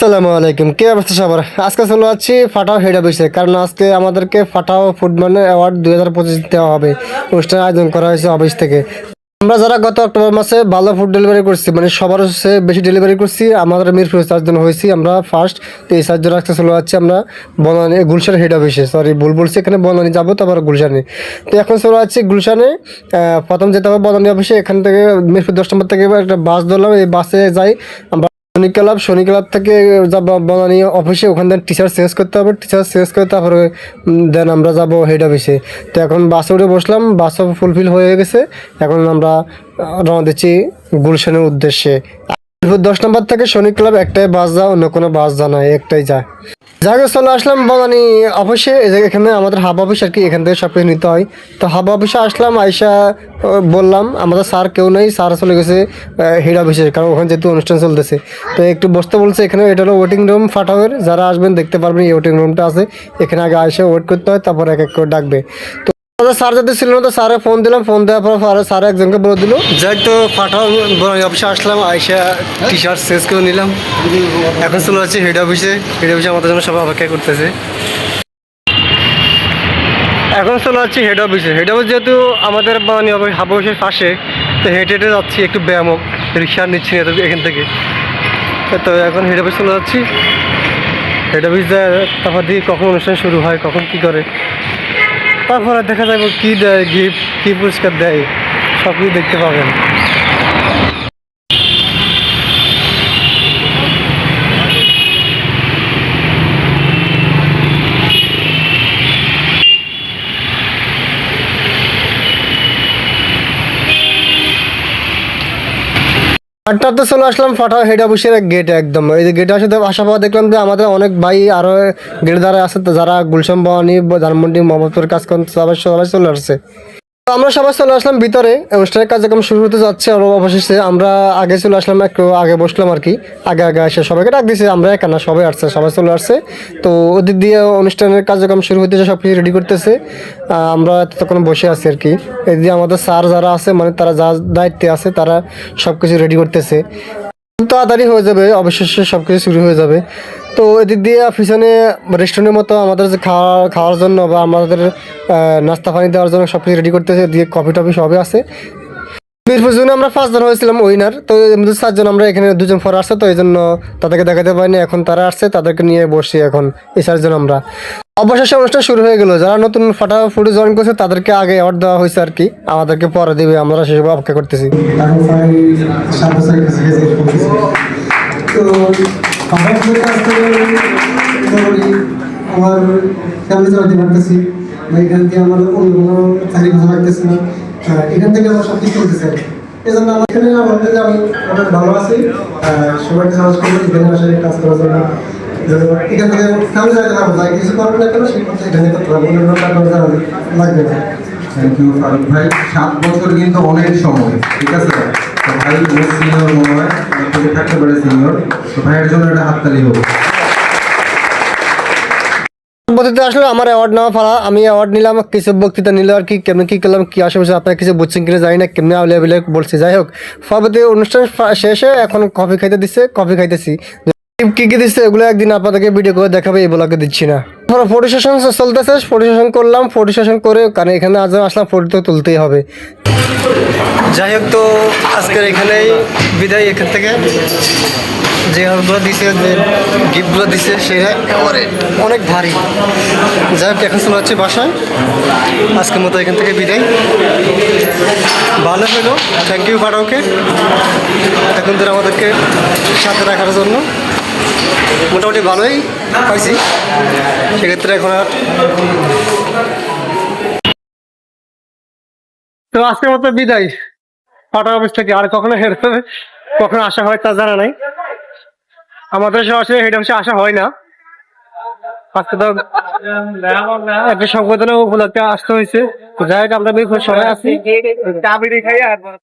আসসালামু আলাইকুম। কি অবস্থা সবার? আজকে চলে যাচ্ছি ফাটাও হেড অফিসে কারণ আজকে আমাদেরকে ফাটাও ফুটবলের অ্যাওয়ার্ড দুই হাজার পঁচিশ দেওয়া হবে। অনুষ্ঠানের আয়োজন করা হয়েছে অফিস থেকে। আমরা যারা গত অক্টোবর মাসে ভালো ফুড ডেলিভারি করছি মানে সবার হচ্ছে বেশি ডেলিভারি করছি, আমাদের মিরপুর চারজন হয়েছি আমরা ফার্স্ট তো এই চারজন আজকে চলে যাচ্ছি আমরা বনানি, গুলশান হেড অফিসে সরি ভুল বলছি, এখানে বনানি যাব, তারপর গুলশানে। তো এখন চলে যাচ্ছি গুলশানে। প্রথম যেতে হবে বনানি অফিসে এখান থেকে মিরপুর দশ নম্বর থেকে একটা বাস ধরলাম, এই বাসে যাই। আমরা শনি ক্লাব শনি ক্লাব থেকে যাব বনানি অফিসে ওখান থেকে টিচার চেঞ্জ করতে হবে। টিচার চেঞ্জ করে তারপরে দেন আমরা যাব হেড অফিসে তো এখন বাসে উঠে বসলাম বাসও ফুলফিল হয়ে গেছে। এখন আমরা রওনা দিচ্ছি গুলশানের উদ্দেশ্যে। দশ নম্বর থেকে শনি ক্লাব একটাই বাস যায়, অন্য কোনো বাস যায় না, একটাই যায়। যাকে চলে আসলাম বাগানি অফিসে। এখানে আমাদের হাব অফিস আর কি, এখান থেকে সব কিছু নিতে হয়। তো হাব অফিসে আসলাম, আইসা বললাম, আমাদের স্যার কেউ নেই, স্যার চলে গেছে হেড অফিসে কারণ ওখানে যেহেতু অনুষ্ঠান চলতেছে। তো একটু বসতে বলছে, এখানে এটা হলো ওয়েটিং রুম ফাটাওয়ের। যারা আসবেন দেখতে পারবেন এই ওয়েটিং রুমটা আছে। এখানে আগে আয়সা ওয়েট করতে হয়, তারপর এক এক করে ডাকবে। তো স্যার যদি ছিল না তো স্যারে ফোন দিলাম ফোন দেওয়ার পর স্যার- স্যার একজনকে বলে দিল। যাই তো, পাঠাও অফিসে আসলাম, আইসা টি শার্ট চেঞ্জ করে নিলাম। এখন চলে যাচ্ছি হেড অফিসে হেড অফিসে আমাদের জন্য সবাই অপেক্ষা করতেছে। এখন চলে যাচ্ছি হেড অফিসে হেড অফিস যেহেতু আমাদের অফিস হাব অফিসের পাশে, তো হেঁটে হেঁটে যাচ্ছি একটু ব্যায়াম হোক রিক্সা নিচ্ছি না এখান থেকে। তো এখন হেড অফিস চলে যাচ্ছি। হেড অফিস তারপর দিয়ে কখন অনুষ্ঠান শুরু হয়, কখন কি করে। তারপরে দেখা যাবে কি দেয় গিফট কি পুরস্কার দেয় সবই দেখতে পাবেন। আটটাতে চলে আসলাম ফাটা হেড অফিসের গেটে একদম। এই যে গেটে আসে আসা পাওয়া দেখলাম যে আমাদের অনেক ভাই আরও গেট দ্বারা আছে যারা গুলশান বা ধানমন্ডি, মোহাম্মদপুর কাজ করছে সবাই সবাই চলে আসছে। আমরা সবাই চলে আসলাম ভিতরে, অনুষ্ঠানের কার্যক্রম শুরু হতে যাচ্ছে আর অবশেষে। আমরা আগে চলে আসলাম, একটু আগে বসলাম আর কি। আগে আগে এসে সবাইকে ডাক দিয়েছে আমরা একা না, সবাই আসছে, সবাই চলে আসছে। তো ওদিক দিয়ে অনুষ্ঠানের কার্যক্রম শুরু হতেছে সব কিছু রেডি করতেছে। আমরা তখন বসে আছি আর কি। এদিকে আমাদের স্যার যারা আছে মানে তারা যা দায়িত্বে আছে, তারা সব কিছু রেডি করতেছে। তাড়াতাড়ি হয়ে যাবে, অবশেষে সব কিছু শুরু হয়ে যাবে। তো এদিক দিয়ে পিছনে রেস্টুরেন্টের মতো আমাদের যে খাওয়া, খাওয়ার জন্য বা আমাদের নাস্তা পানি দেওয়ার জন্য সব কিছু রেডি করতেছে, দিয়ে কফি টফি সবই আছে। মিরপুর আমরা পাঁচজন হয়েছিলাম উইনার তো চারজন আমরা এখানে দুজন ফর আসছে, তো এই জন্য তাদেরকে দেখাতে পারিনি, এখন তারা আসছে, তাদেরকে নিয়ে বসছি এখন, এই চারজন আমরা। অবশেষে অনুষ্ঠান শুরু হয়ে গেল, যারা নতুন ফাটা ফুটে জয়েন করছে, তাদেরকে আগে অ্যাওয়ার্ড দেওয়া হয়েছে আর কি, আমাদেরকে পরে দিবে, আমরা সেসব অপেক্ষা করতেছি। আমার ফ্যামিলি চালাতে পারতেছি এখান থেকে আমার অন্য কোনো চাকরি পারতেছি না। আহ, এখান থেকে সব কিছু চলতেছে আর কি। এই জন্য আমার এখানে আমি অনেক ভালো আছি সবাইকে সাহস করব এখানে কাজ করার জন্য। এখান থেকে কিছু করব না কেন সেই এখানে লাগবে না। থ্যাংক ইউ ফারুক ভাই। সাত বছর কিন্তু অনেক সময় ঠিক আছে? ভাই সিনিয়র মনে হয় থাকতে পারে সিনিয়র তো ভাইয়ের জন্য একটা হাততালি হোক পদ্ধতিতে আসলে আমার অ্যাওয়ার্ড নেওয়া ফেলা। আমি অ্যাওয়ার্ড নিলাম, কিছু বক্তৃতা নিল আর কি, কেমন কি করলাম, কি আশেপাশে আপনারা কিছু বুঝছেন কিনা জানি না, কেমনি অ্যাভেলেবেল বলছি, যাই হোক। পরবর্তী অনুষ্ঠান শেষে এখন কফি খাইতে দিচ্ছে কফি খাইতেছি। কি কি দিচ্ছে এগুলো একদিন আপনাদেরকে ভিডিও করে দেখাবে, এই ব্লগে দিচ্ছি না। ফটো সেশন চলতেছে ফটো সেশন করলাম ফটো সেশন করে কারণ এখানে আজ আসলাম ফটো তো তুলতেই হবে। যাই হোক, তো আজকের এখানেই বিদায়। এখান থেকে যে হারগুলো দিছে, যে গিফটগুলো দিছে, সেটা অনেক ভারী। যাই হোক, এখন চলে হচ্ছে বাসায়। আজকের মতো এখান থেকে বিদায়। ভালো হলো থ্যাংক ইউ ফাটাওকে এখন ধরে আমাদেরকে সাথে রাখার জন্য মোটামুটি ভালোই পাইছি। সেক্ষেত্রে এখন আর তো আজকের মতো বিদায়। ফাটা অফিস থেকে। আর কখনো হেড কখনো আসা হয়, তা জানা নাই। আমাদের সরাসরি হেড অফিসে আসা হয় না। আজকে তো একটা সংবেদনা উপলক্ষে আসতে হয়েছে। যাই হোক, আমরা বেশ সবাই আছি